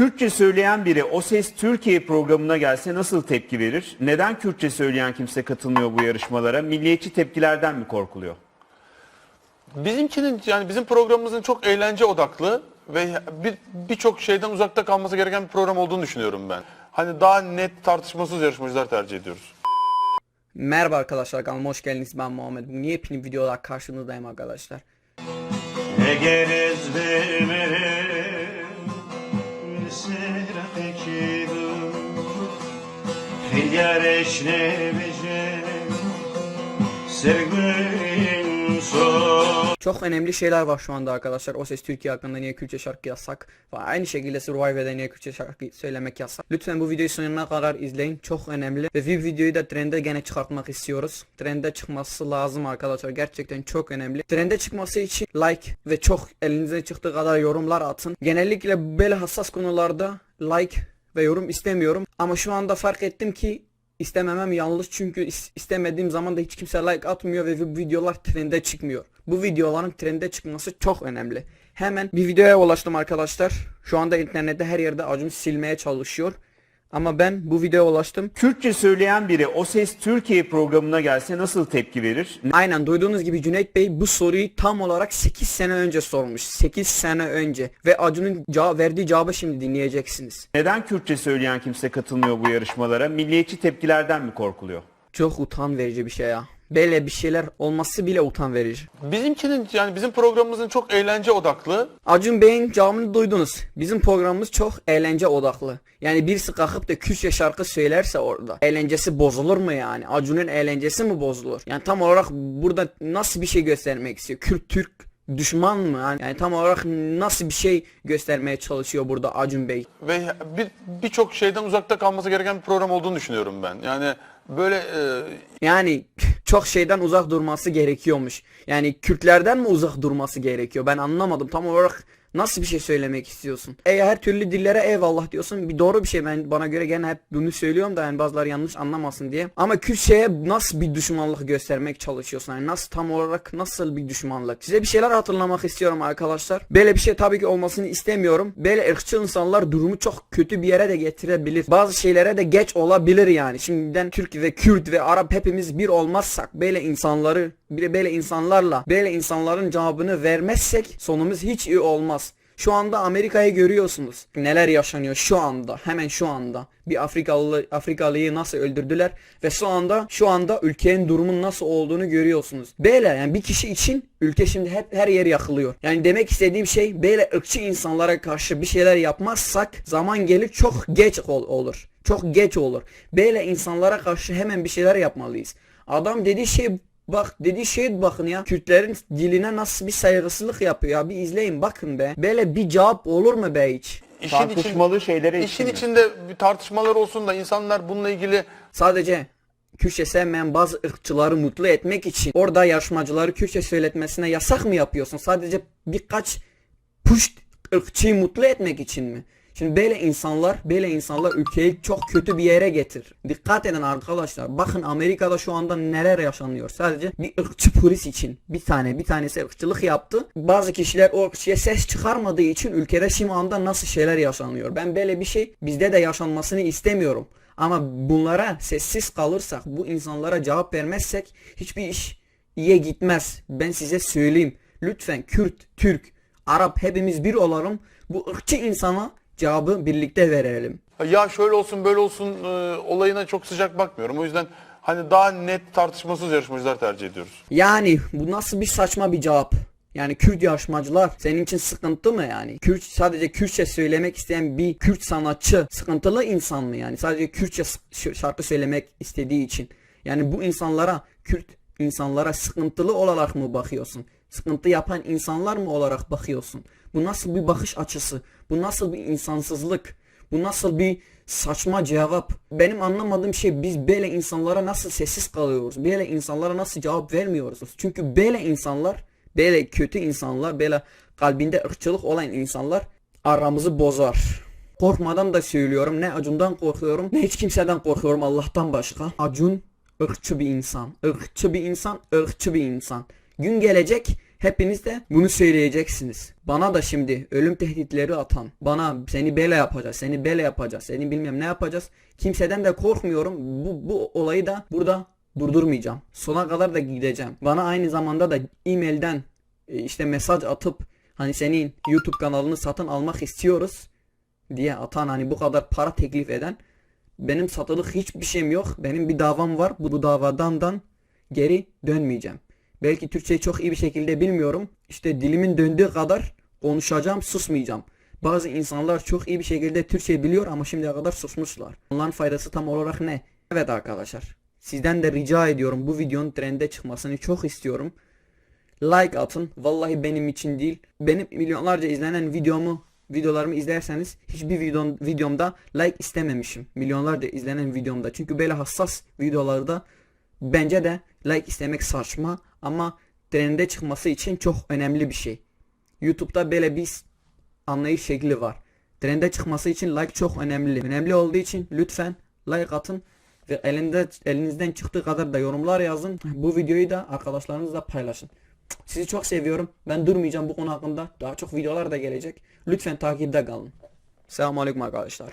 Kürtçe söyleyen biri O Ses Türkiye programına gelse nasıl tepki verir? Neden Kürtçe söyleyen kimse katılmıyor bu yarışmalara? Milliyetçi tepkilerden mi korkuluyor? Bizimkinin yani bizim programımızın çok eğlence odaklı ve bir- birçok şeyden uzakta kalması gereken bir program olduğunu düşünüyorum ben. Hani daha net tartışmasız yarışmacılar tercih ediyoruz. Merhaba arkadaşlar kanalıma hoş geldiniz ben Muhammed. Bugün yepyeni videolar karşınızdayım arkadaşlar. Eğer ezberim Eşne becerem Sevgin son Çok önemli şeyler var şu anda arkadaşlar. O Ses Türkiye hakkında niye Kürtçe şarkı yasak ve aynı şekilde Survivor'da niye Kürtçe şarkı söylemek yasak. Lütfen bu videoyu sonuna kadar izleyin. Çok önemli ve bu videoyu da trende gene çıkartmak istiyoruz. Trende çıkması lazım arkadaşlar. Gerçekten çok önemli. Trende çıkması için like ve çok elinize çıktığı kadar yorumlar atın. Genellikle böyle hassas konularda like ve yorum istemiyorum. Ama şu anda fark ettim ki İstememem yanlış çünkü is- istemediğim zaman da hiç kimse like atmıyor ve bu videolar trende çıkmıyor. Bu videoların trende çıkması çok önemli. Hemen bir videoya ulaştım arkadaşlar. Şu anda internette her yerde Acun silmeye çalışıyor. Ama ben bu videoya ulaştım. Kürtçe söyleyen biri O Ses Türkiye programına gelse nasıl tepki verir? Aynen duyduğunuz gibi Cüneyt Bey bu soruyu tam olarak 8 sene önce sormuş. 8 sene önce. Ve Acun'un cevap verdiği cevabı şimdi dinleyeceksiniz. Neden Kürtçe söyleyen kimse katılmıyor bu yarışmalara? Milliyetçi tepkilerden mi korkuluyor? Çok utan verici bir şey ya. Böyle bir şeyler olması bile utan verici. Bizimkinin yani bizim programımızın çok eğlence odaklı. Acun Bey'in cevabını duydunuz. Bizim programımız çok eğlence odaklı. Yani birisi kalkıp da Kürtçe şarkı söylerse orada eğlencesi bozulur mu yani? Acun'un eğlencesi mi bozulur? Yani tam olarak burada nasıl bir şey göstermek istiyor? Kürt Türk düşman mı? Yani, yani tam olarak nasıl bir şey göstermeye çalışıyor burada Acun Bey? ve bir birçok şeyden uzakta kalması gereken bir program olduğunu düşünüyorum ben. Yani böyle e, Yani çok şeyden uzak durması gerekiyormuş. Yani Kürtlerden mi uzak durması gerekiyor? Ben anlamadım. Tam olarak nasıl bir şey söylemek istiyorsun? E her türlü dillere eyvallah diyorsun. Bir doğru bir şey ben bana göre gene hep bunu söylüyorum da yani bazıları yanlış anlamasın diye. Ama Kürtçe'ye nasıl bir düşmanlık göstermek çalışıyorsun? Yani nasıl tam olarak nasıl bir düşmanlık? Size bir şeyler hatırlamak istiyorum arkadaşlar. Böyle bir şey tabii ki olmasını istemiyorum. Böyle ırkçı insanlar durumu çok kötü bir yere de getirebilir. Bazı şeylere de geç olabilir yani. Şimdiden Türk ve Kürt ve Arap hepimiz bir olmazsak böyle insanları böyle insanlarla böyle insanların cevabını vermezsek sonumuz hiç iyi olmaz. Şu anda Amerika'yı görüyorsunuz. Neler yaşanıyor şu anda. Hemen şu anda. Bir Afrikalı Afrikalıyı nasıl öldürdüler ve şu anda şu anda ülkenin durumun nasıl olduğunu görüyorsunuz. Böyle yani bir kişi için ülke şimdi hep her yer yakılıyor. Yani demek istediğim şey böyle ırkçı insanlara karşı bir şeyler yapmazsak zaman gelir çok geç ol- olur. Çok geç olur. Böyle insanlara karşı hemen bir şeyler yapmalıyız. Adam dediği şey Bak dediği şey bakın ya. Kürtlerin diline nasıl bir saygısızlık yapıyor ya. Bir izleyin bakın be. Böyle bir cevap olur mu be hiç? işin Tartışmalı şeylere işin işin mi? içinde bir tartışmalar olsun da insanlar bununla ilgili Sadece Kürtçe sevmeyen bazı ırkçıları mutlu etmek için orada yarışmacıları Kürtçe söyletmesine yasak mı yapıyorsun? Sadece birkaç puşt ırkçıyı mutlu etmek için mi? Şimdi böyle insanlar, böyle insanlar ülkeyi çok kötü bir yere getir. Dikkat edin arkadaşlar. Bakın Amerika'da şu anda neler yaşanıyor. Sadece bir ırkçı polis için. Bir tane, bir tanesi ırkçılık yaptı. Bazı kişiler o ırkçıya ses çıkarmadığı için ülkede şu anda nasıl şeyler yaşanıyor. Ben böyle bir şey bizde de yaşanmasını istemiyorum. Ama bunlara sessiz kalırsak, bu insanlara cevap vermezsek hiçbir iş iyiye gitmez. Ben size söyleyeyim. Lütfen Kürt, Türk, Arap hepimiz bir olalım. Bu ırkçı insana cevabı birlikte verelim. ya şöyle olsun böyle olsun e, olayına çok sıcak bakmıyorum. O yüzden hani daha net tartışmasız yarışmacılar tercih ediyoruz. Yani bu nasıl bir saçma bir cevap? Yani Kürt yarışmacılar senin için sıkıntı mı yani? Kürt sadece Kürtçe söylemek isteyen bir Kürt sanatçı sıkıntılı insan mı yani? Sadece Kürtçe şarkı söylemek istediği için. Yani bu insanlara Kürt insanlara sıkıntılı olarak mı bakıyorsun? Sıkıntı yapan insanlar mı olarak bakıyorsun? Bu nasıl bir bakış açısı? Bu nasıl bir insansızlık? Bu nasıl bir saçma cevap? Benim anlamadığım şey biz böyle insanlara nasıl sessiz kalıyoruz? Böyle insanlara nasıl cevap vermiyoruz? Çünkü böyle insanlar, böyle kötü insanlar, böyle kalbinde ırkçılık olan insanlar aramızı bozar. Korkmadan da söylüyorum. Ne Acun'dan korkuyorum ne hiç kimseden korkuyorum Allah'tan başka. Acun ırkçı bir insan. Irkçı bir insan, ırkçı bir insan. Gün gelecek Hepiniz de bunu söyleyeceksiniz. Bana da şimdi ölüm tehditleri atan, bana seni bele yapacağız, seni bele yapacağız, seni bilmem ne yapacağız. Kimseden de korkmuyorum. Bu, bu olayı da burada durdurmayacağım. Sona kadar da gideceğim. Bana aynı zamanda da e-mailden e, işte mesaj atıp hani senin YouTube kanalını satın almak istiyoruz diye atan hani bu kadar para teklif eden benim satılık hiçbir şeyim yok. Benim bir davam var. Bu, bu davadan dan geri dönmeyeceğim. Belki Türkçeyi çok iyi bir şekilde bilmiyorum. İşte dilimin döndüğü kadar konuşacağım, susmayacağım. Bazı insanlar çok iyi bir şekilde Türkçe biliyor ama şimdiye kadar susmuşlar. Onların faydası tam olarak ne? Evet arkadaşlar. Sizden de rica ediyorum bu videonun trende çıkmasını çok istiyorum. Like atın. Vallahi benim için değil. Benim milyonlarca izlenen videomu videolarımı izlerseniz hiçbir videom, videomda like istememişim. Milyonlarca izlenen videomda. Çünkü böyle hassas videolarda bence de like istemek saçma ama trende çıkması için çok önemli bir şey. YouTube'da böyle bir anlayış şekli var. Trende çıkması için like çok önemli. Önemli olduğu için lütfen like atın ve elinde elinizden çıktığı kadar da yorumlar yazın. Bu videoyu da arkadaşlarınızla paylaşın. Sizi çok seviyorum. Ben durmayacağım bu konu hakkında. Daha çok videolar da gelecek. Lütfen takipte kalın. Selamun Aleyküm arkadaşlar.